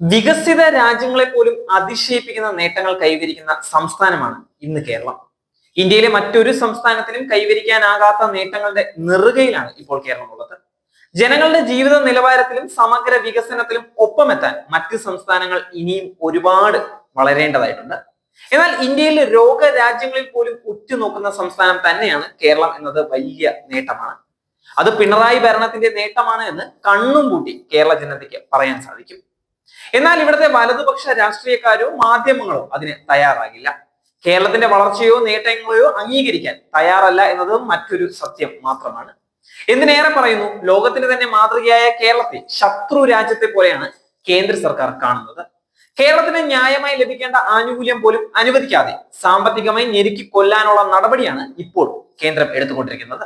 വികസിത രാജ്യങ്ങളെ പോലും അതിശയിപ്പിക്കുന്ന നേട്ടങ്ങൾ കൈവരിക്കുന്ന സംസ്ഥാനമാണ് ഇന്ന് കേരളം. ഇന്ത്യയിലെ മറ്റൊരു സംസ്ഥാനത്തിനും കൈവരിക്കാനാകാത്ത നേട്ടങ്ങളുടെ നെറുകയിലാണ് ഇപ്പോൾ കേരളം ഉള്ളത് ജനങ്ങളുടെ ജീവിത നിലവാരത്തിലും സമഗ്ര വികസനത്തിലും ഒപ്പമെത്താൻ മറ്റ് സംസ്ഥാനങ്ങൾ ഇനിയും ഒരുപാട് വളരേണ്ടതായിട്ടുണ്ട്. എന്നാൽ ഇന്ത്യയിലെ രോഗരാജ്യങ്ങളിൽ പോലും ഉറ്റുനോക്കുന്ന സംസ്ഥാനം തന്നെയാണ് കേരളം എന്നത് വലിയ നേട്ടമാണ്. അത് പിണറായി ഭരണത്തിന്റെ നേട്ടമാണ് എന്ന് കണ്ണും പൂട്ടി കേരള ജനതയ്ക്ക് പറയാൻ സാധിക്കും. എന്നാൽ ഇവിടുത്തെ വലതുപക്ഷ രാഷ്ട്രീയക്കാരോ മാധ്യമങ്ങളോ അതിന് തയ്യാറാകില്ല. കേരളത്തിന്റെ വളർച്ചയോ നേട്ടങ്ങളെയോ അംഗീകരിക്കാൻ തയ്യാറല്ല എന്നത് മറ്റൊരു സത്യം മാത്രമാണ്. എന്തിനേറെ പറയുന്നു? ലോകത്തിന്റെ തന്നെ മാതൃകയായ കേരളത്തെ ശത്രു രാജ്യത്തെ പോലെയാണ് കേന്ദ്ര സർക്കാർ കാണുന്നത്. കേരളത്തിന് ന്യായമായി ലഭിക്കേണ്ട ആനുകൂല്യം പോലും അനുവദിക്കാതെ സാമ്പത്തികമായി ഞെരുക്കി കൊല്ലാനുള്ള നടപടിയാണ് ഇപ്പോൾ കേന്ദ്രം എടുത്തുകൊണ്ടിരിക്കുന്നത്.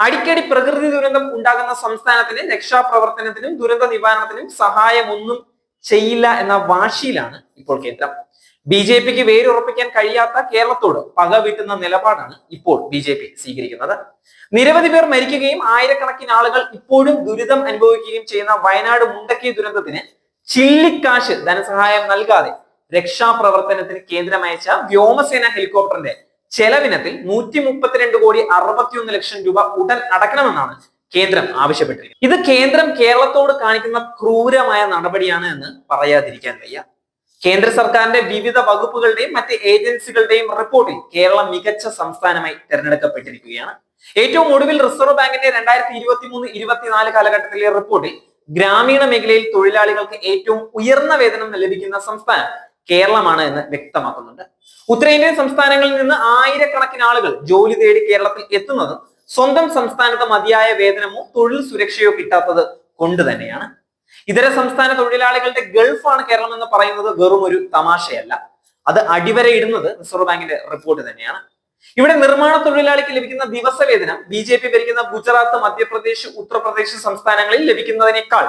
അടിക്കടി പ്രകൃതി ദുരന്തം ഉണ്ടാകുന്ന സംസ്ഥാനത്തിന് രക്ഷാപ്രവർത്തനത്തിനും ദുരന്ത നിവാരണത്തിനും സഹായമൊന്നും ചെയ്യില്ല എന്ന വാശിയിലാണ് ഇപ്പോൾ കേന്ദ്രം. ബി ജെ പിക്ക് വേരുറപ്പിക്കാൻ കഴിയാത്ത കേരളത്തോട് പക വീട്ടുന്ന നിലപാടാണ് ഇപ്പോൾ ബി ജെ പി സ്വീകരിക്കുന്നത്. നിരവധി പേർ മരിക്കുകയും ആയിരക്കണക്കിന് ആളുകൾ ഇപ്പോഴും ദുരിതം അനുഭവിക്കുകയും ചെയ്യുന്ന വയനാട് മുണ്ടക്കി ദുരന്തത്തിന് ചില്ലിക്കാശ് ധനസഹായം നൽകാതെ രക്ഷാപ്രവർത്തനത്തിന് കേന്ദ്രം അയച്ച വ്യോമസേന ഹെലികോപ്റ്ററിന്റെ ചെലവിനത്തിൽ നൂറ്റി മുപ്പത്തിരണ്ട് കോടി അറുപത്തിയൊന്ന് ലക്ഷം രൂപ ഉടൻ അടക്കണമെന്നാണ് കേന്ദ്രം ആവശ്യപ്പെട്ടിരിക്കുന്നത് ഇത് കേന്ദ്രം കേരളത്തോട് കാണിക്കുന്ന ക്രൂരമായ നടപടിയാണ് എന്ന് പറയാതിരിക്കാൻ വയ്യ. കേന്ദ്ര സർക്കാരിന്റെ വിവിധ വകുപ്പുകളുടെയും മറ്റ് ഏജൻസികളുടെയും റിപ്പോർട്ടിൽ കേരളം മികച്ച സംസ്ഥാനമായി തിരഞ്ഞെടുക്കപ്പെട്ടിരിക്കുകയാണ്. ഏറ്റവും ഒടുവിൽ റിസർവ് ബാങ്കിന്റെ രണ്ടായിരത്തി ഇരുപത്തി മൂന്ന് ഇരുപത്തിനാല് കാലഘട്ടത്തിലെ റിപ്പോർട്ടിൽ ഗ്രാമീണ മേഖലയിൽ തൊഴിലാളികൾക്ക് ഏറ്റവും ഉയർന്ന വേതനം ലഭിക്കുന്ന സംസ്ഥാനം കേരളമാണ് എന്ന് വ്യക്തമാക്കുന്നുണ്ട്. ഉത്തരേന്ത്യൻ സംസ്ഥാനങ്ങളിൽ നിന്ന് ആയിരക്കണക്കിന് ആളുകൾ ജോലി തേടി കേരളത്തിൽ എത്തുന്നത് സ്വന്തം സംസ്ഥാനത്ത് മതിയായ വേതനമോ തൊഴിൽ സുരക്ഷയോ കിട്ടാത്തത് കൊണ്ട് തന്നെയാണ്. ഇതര സംസ്ഥാന തൊഴിലാളികളുടെ ഗൾഫാണ് കേരളം എന്ന് പറയുന്നത് വെറും ഒരു തമാശയല്ല. അത് അടിവരയിടുന്നത് റിസർവ് ബാങ്കിന്റെ റിപ്പോർട്ട് തന്നെയാണ്. ഇവിടെ നിർമ്മാണ തൊഴിലാളിക്ക് ലഭിക്കുന്ന ദിവസ വേതനം ബി ജെ പി ഭരിക്കുന്ന ഗുജറാത്ത് മധ്യപ്രദേശ് ഉത്തർപ്രദേശ് സംസ്ഥാനങ്ങളിൽ ലഭിക്കുന്നതിനേക്കാൾ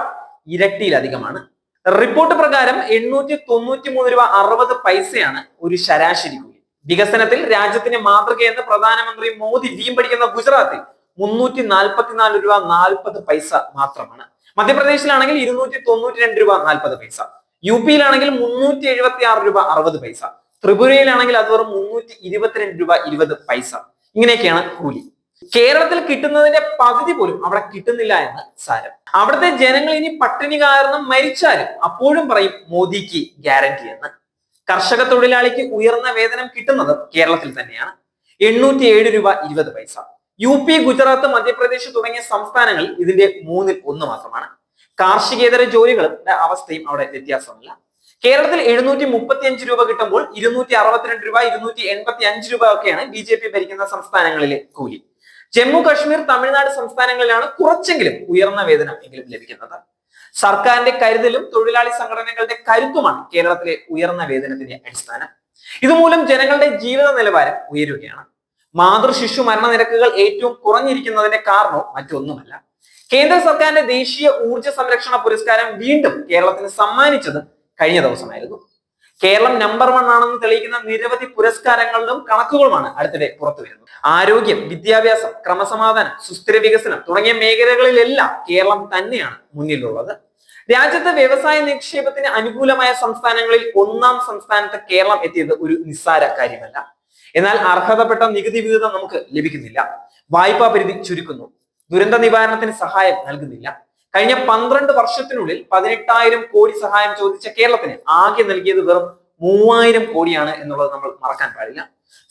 ഇരട്ടിയിലധികമാണ്. റിപ്പോർട്ട് പ്രകാരം എണ്ണൂറ്റി തൊണ്ണൂറ്റി മൂന്ന് രൂപ അറുപത് പൈസയാണ് ഒരു ശരാശരി വികസനത്തിൽ രാജ്യത്തിന് മാതൃകയെന്ന് പ്രധാനമന്ത്രി മോദി വീമ്പടിക്കുന്ന ഗുജറാത്തിൽ മുന്നൂറ്റി നാൽപ്പത്തിനാല് രൂപ നാൽപ്പത് പൈസ മാത്രമാണ്. മധ്യപ്രദേശിലാണെങ്കിൽ ഇരുന്നൂറ്റി തൊണ്ണൂറ്റി രണ്ട് രൂപ നാൽപ്പത് പൈസ. യു പിയിലാണെങ്കിൽ മുന്നൂറ്റി എഴുപത്തി ആറ് രൂപ അറുപത് പൈസ. ത്രിപുരയിലാണെങ്കിൽ അത് വെറും മുന്നൂറ്റി ഇരുപത്തിരണ്ട് രൂപ ഇരുപത് പൈസ. ഇങ്ങനെയൊക്കെയാണ് കൂലി. കേരളത്തിൽ കിട്ടുന്നതിന്റെ പകുതി പോലും അവിടെ കിട്ടുന്നില്ല എന്ന് സാരം. അവിടുത്തെ ജനങ്ങൾ ഇനി പട്ടിണി കാരണം മരിച്ചാലും അപ്പോഴും പറയും മോദിക്ക് ഗ്യാരണ്ടി എന്ന്. കർഷക തൊഴിലാളിക്ക് ഉയർന്ന വേതനം കിട്ടുന്നത് കേരളത്തിൽ തന്നെയാണ്. എണ്ണൂറ്റി ഏഴ് രൂപ ഇരുപത് പൈസ. യു പി ഗുജറാത്ത് മധ്യപ്രദേശ് തുടങ്ങിയ സംസ്ഥാനങ്ങളിൽ ഇതിന്റെ മൂന്നിൽ ഒന്ന് മാത്രമാണ്. കാർഷികേതര ജോലികളുടെ അവസ്ഥയും അവിടെ വ്യത്യാസമില്ല. കേരളത്തിൽ എഴുന്നൂറ്റി മുപ്പത്തി അഞ്ച് രൂപ കിട്ടുമ്പോൾ ഇരുന്നൂറ്റി അറുപത്തിരണ്ട് രൂപ ഇരുന്നൂറ്റി എൺപത്തി അഞ്ച് രൂപ ഒക്കെയാണ് ബി ജെ പി ഭരിക്കുന്ന സംസ്ഥാനങ്ങളിലെ കൂലി. ജമ്മു കാശ്മീർ തമിഴ്നാട് സംസ്ഥാനങ്ങളിലാണ് കുറച്ചെങ്കിലും ഉയർന്ന വേതനം എങ്കിലും ലഭിക്കുന്നത്. സർക്കാരിന്റെ കരുതലും തൊഴിലാളി സംഘടനകളുടെ കരുത്തുമാണ് കേരളത്തിലെ ഉയർന്ന വേതനത്തിന്റെ അടിസ്ഥാനം. ഇതുമൂലം ജനങ്ങളുടെ ജീവിത നിലവാരം ഉയരുകയാണ്. മാതൃ ശിശു മരണനിരക്കുകൾ ഏറ്റവും കുറഞ്ഞിരിക്കുന്നതിന്റെ കാരണവും മറ്റൊന്നുമല്ല. കേന്ദ്ര സർക്കാരിന്റെ ദേശീയ ഊർജ സംരക്ഷണ പുരസ്കാരം വീണ്ടും കേരളത്തിന് സമ്മാനിച്ചത് കഴിഞ്ഞ ദിവസമായിരുന്നു. കേരളം നമ്പർ വൺ ആണെന്ന് തെളിയിക്കുന്ന നിരവധി പുരസ്കാരങ്ങളിലും കണക്കുകളുമാണ് അടുത്തിടെ പുറത്തു വരുന്നത്. ആരോഗ്യം വിദ്യാഭ്യാസം ക്രമസമാധാനം സുസ്ഥിര വികസനം തുടങ്ങിയ മേഖലകളിലെല്ലാം കേരളം തന്നെയാണ് മുന്നിലുള്ളത്. രാജ്യത്തെ വ്യവസായ നിക്ഷേപത്തിന് അനുകൂലമായ സംസ്ഥാനങ്ങളിൽ ഒന്നാം സംസ്ഥാനത്ത് കേരളം എത്തിയത് ഒരു നിസ്സാര കാര്യമല്ല. എന്നാൽ അർഹതപ്പെട്ട നികുതി വിഹിതം നമുക്ക് ലഭിക്കുന്നില്ല. വായ്പാ പരിധി ചുരുക്കുന്നു. ദുരന്ത നിവാരണത്തിന് സഹായം നൽകുന്നില്ല. കഴിഞ്ഞ പന്ത്രണ്ട് വർഷത്തിനുള്ളിൽ പതിനെട്ടായിരം കോടി സഹായം ചോദിച്ച കേരളത്തിന് ആകെ നൽകിയത് വെറും മൂവായിരം കോടിയാണ് എന്നുള്ളത് നമ്മൾ മറക്കാൻ പാടില്ല.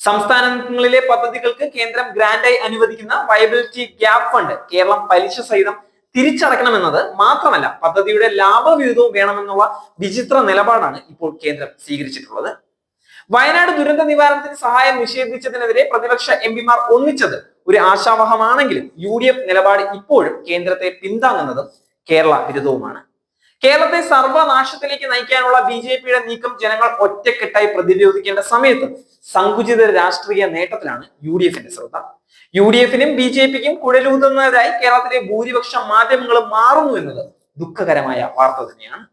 സംസ്ഥാനങ്ങളിലെ പദ്ധതികൾക്ക് കേന്ദ്രം ഗ്രാന്റായി അനുവദിക്കുന്ന വയബിലിറ്റി ഗ്യാപ് ഫണ്ട് കേരളം പലിശ സഹിതം തിരിച്ചടക്കണമെന്നത് മാത്രമല്ല പദ്ധതിയുടെ ലാഭവിഹിതവും വേണമെന്നുള്ള വിചിത്ര നിലപാടാണ് ഇപ്പോൾ കേന്ദ്രം സ്വീകരിച്ചിട്ടുള്ളത്. വയനാട് ദുരന്ത നിവാരണത്തിന് സഹായം നിഷേധിച്ചതിനെതിരെ പ്രതിപക്ഷ എം പിമാർ ഒന്നിച്ചത് ഒരു ആശാവഹമാണെങ്കിലും യു ഡി എഫ് നിലപാട് ഇപ്പോഴും കേന്ദ്രത്തെ പിന്താങ്ങുന്നതും കേരള വിരുദ്ധവുമാണ്. കേരളത്തെ സർവനാശത്തിലേക്ക് നയിക്കാനുള്ള ബി ജെ പിയുടെ നീക്കം ജനങ്ങൾ ഒറ്റക്കെട്ടായി പ്രതിരോധിക്കേണ്ട സമയത്ത് സങ്കുചിത രാഷ്ട്രീയ നേട്ടത്തിലാണ് യു ഡി എഫിന്റെ ശ്രദ്ധ. യു ഡി എഫിനും ബി ജെ പിക്കും കുഴലൂതുന്നതായി കേരളത്തിലെ ഭൂരിപക്ഷ മാധ്യമങ്ങൾ മാറുന്നു എന്നത് ദുഃഖകരമായ വാർത്ത തന്നെയാണ്.